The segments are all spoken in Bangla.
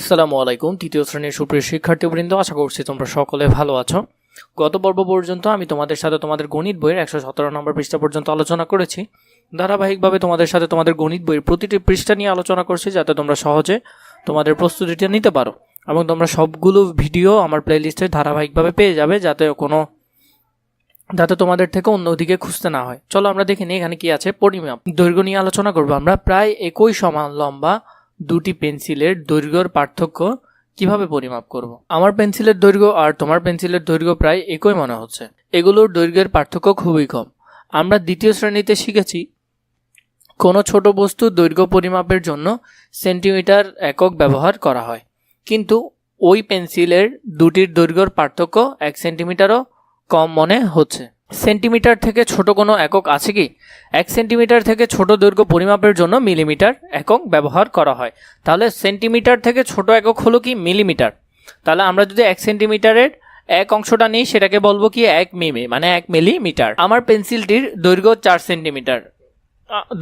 আসসালামু আলাইকুম, তৃতীয় শ্রেণির সুপ্রিয় শিক্ষার্থীবৃন্দ, আশা করছি তোমরা সকলে ভালো আছো। গত পর্ব পর্যন্ত আমি তোমাদের সাথে তোমাদের গণিত বইয়ের একশো সতেরো নম্বর পৃষ্ঠা পর্যন্ত আলোচনা করেছি। ধারাবাহিকভাবে তোমাদের সাথে তোমাদের গণিত বইয়ের প্রতিটি পৃষ্ঠা নিয়ে আলোচনা করছি, যাতে তোমরা সহজে তোমাদের প্রস্তুতিটা নিতে পারো এবং তোমরা সবগুলো ভিডিও আমার প্লেলিস্টে ধারাবাহিকভাবে পেয়ে যাবে, যাতে কোনো, যাতে তোমাদের থেকে অন্যদিকে খুঁজতে না হয়। চলো আমরা দেখে নিই এখানে কি আছে। পরিমাপ। দৈর্ঘ্য নিয়ে আলোচনা করব আমরা। প্রায় একই সমান লম্বা দুটি পেন্সিলের দৈর্ঘ্যর পার্থক্য কীভাবে পরিমাপ করব। আমার পেন্সিলের দৈর্ঘ্য আর তোমার পেন্সিলের দৈর্ঘ্য প্রায় একই মনে হচ্ছে। এগুলোর দৈর্ঘ্যের পার্থক্য খুবই কম। আমরা দ্বিতীয় শ্রেণীতে শিখেছি, কোনো ছোট বস্তু দৈর্ঘ্য পরিমাপের জন্য সেন্টিমিটার একক ব্যবহার করা হয়। কিন্তু ওই পেন্সিলের দুটির দৈর্ঘ্যর পার্থক্য এক সেন্টিমিটারও কম মনে হচ্ছে। সেন্টিমিটার থেকে ছোট কোনো একক আছে কি? এক সেন্টিমিটার থেকে ছোট দৈর্ঘ্য পরিমাপের জন্য মিলিমিটার একক ব্যবহার করা হয়। তাহলে সেন্টিমিটার থেকে ছোট একক হলো কি? মিলিমিটার। তাহলে আমরা যদি এক সেন্টিমিটারের এক অংশটা নিই, সেটাকে বলব কি? এক মিমি মানে এক মিলিমিটার। আমার পেন্সিলটির দৈর্ঘ্য চার সেন্টিমিটার।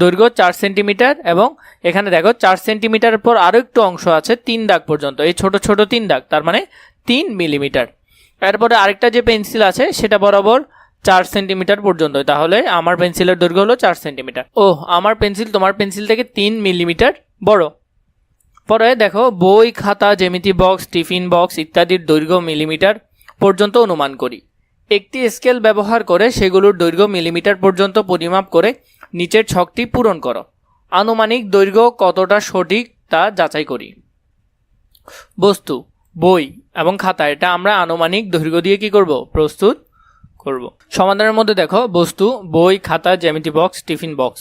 দৈর্ঘ্য চার সেন্টিমিটার এবং এখানে দেখো চার সেন্টিমিটারের পর আরও একটু অংশ আছে, তিন দাগ পর্যন্ত। এই ছোট ছোট তিন দাগ, তার মানে তিন মিলিমিটার। এরপরে আরেকটা যে পেন্সিল আছে, সেটা বরাবর চার সেন্টিমিটার পর্যন্ত। তাহলে আমার পেন্সিলের দৈর্ঘ্য হলো চার সেন্টিমিটার। ও আমার পেন্সিল, তোমার পেন্সিল থেকে তিন মিলিমিটার বড়। পরে দেখো, বই, খাতা, জ্যামিতি বক্স, টিফিন বক্স ইত্যাদির দৈর্ঘ্য মিলিমিটার পর্যন্ত অনুমান করি। একটি স্কেল ব্যবহার করে সেগুলোর দৈর্ঘ্য মিলিমিটার পর্যন্ত পরিমাপ করে নিচের ছকটি পূরণ করো। আনুমানিক দৈর্ঘ্য কতটা সঠিক তা যাচাই করি। বস্তু, বই এবং খাতা, এটা আমরা আনুমানিক দৈর্ঘ্য দিয়ে কি করব? প্রস্তুত? করব। সমাধানের মধ্যে দেখো, বস্তু, বই, খাতা, জ্যামিতি বক্স টিফিন বক্স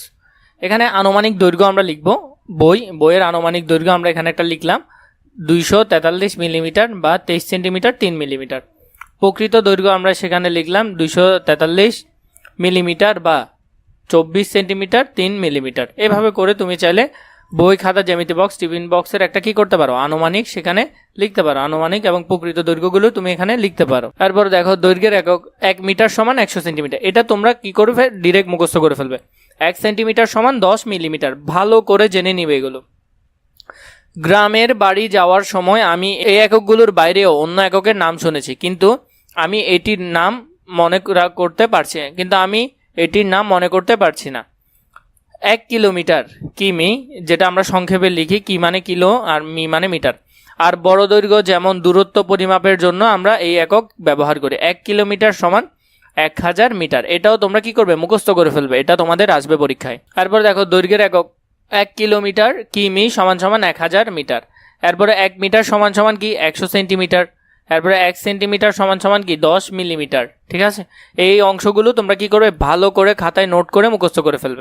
এখানে আনুমানিক দৈর্ঘ্য আমরা লিখব। বই, বইয়ের আনুমানিক দৈর্ঘ্য আমরা এখানে একটা লিখলাম। দুইশো তেতাল্লিশ মিলিমিটার বা তেইশ সেন্টিমিটার, তিন মিলিমিটার। প্রকৃত দৈর্ঘ্য আমরা সেখানে লিখলাম দুইশো তেতাল্লিশ মিলিমিটার বা চব্বিশ সেন্টিমিটার, তিন মিলিমিটার। এভাবে করে তুমি চাইলে বই, খাতা, জ্যামিতি বক্স টিফিন বক্সের একটা কি করতে পারো? আনুমানিক সেখানে লিখতে পারো। আনুমানিক এবং প্রকৃত দৈর্ঘ্যগুলো তুমি এখানে লিখতে পারো। তারপর দেখো, দৈর্ঘ্যের একক এক মিটার সমান একশো সেন্টিমিটার এটা তোমরা কি করবে ডিরেক্ট মুখস্থ করে ফেলবে? এক সেন্টিমিটার সমান দশ মিলিমিটার ভালো করে জেনে নিবে এগুলো। গ্রামের বাড়ি যাওয়ার সময় আমি এই এককগুলোর বাইরেও অন্য এককের নাম শুনেছি। কিন্তু আমি এটির নাম মনে করতে পারছি কিন্তু আমি এটির নাম মনে করতে পারছি না। এক কিলোমিটার কিমি যেটা আমরা সংক্ষেপে লিখি কি মানে কিলো আর মি মানে মিটার। আর বড় দৈর্ঘ্য যেমন দূরত্ব পরিমাপের জন্য আমরা এই একক ব্যবহার করি। এক কিলোমিটার সমান এক হাজার মিটার। এটাও তোমরা কি করবে? মুখস্থ করে ফেলবে। এটা তোমাদের আসবে পরীক্ষায়। তারপর দেখো দৈর্ঘ্যের একক। এক কিলোমিটার কিমি সমান সমান এক হাজার মিটার। এরপরে এক মিটার সমান সমান কি? একশো সেন্টিমিটার। এরপরে এক সেন্টিমিটার সমান সমান কি? দশ মিলিমিটার। ঠিক আছে? এই অংশগুলো তোমরা কি করবে? ভালো করে খাতায় নোট করে মুখস্থ করে ফেলবে।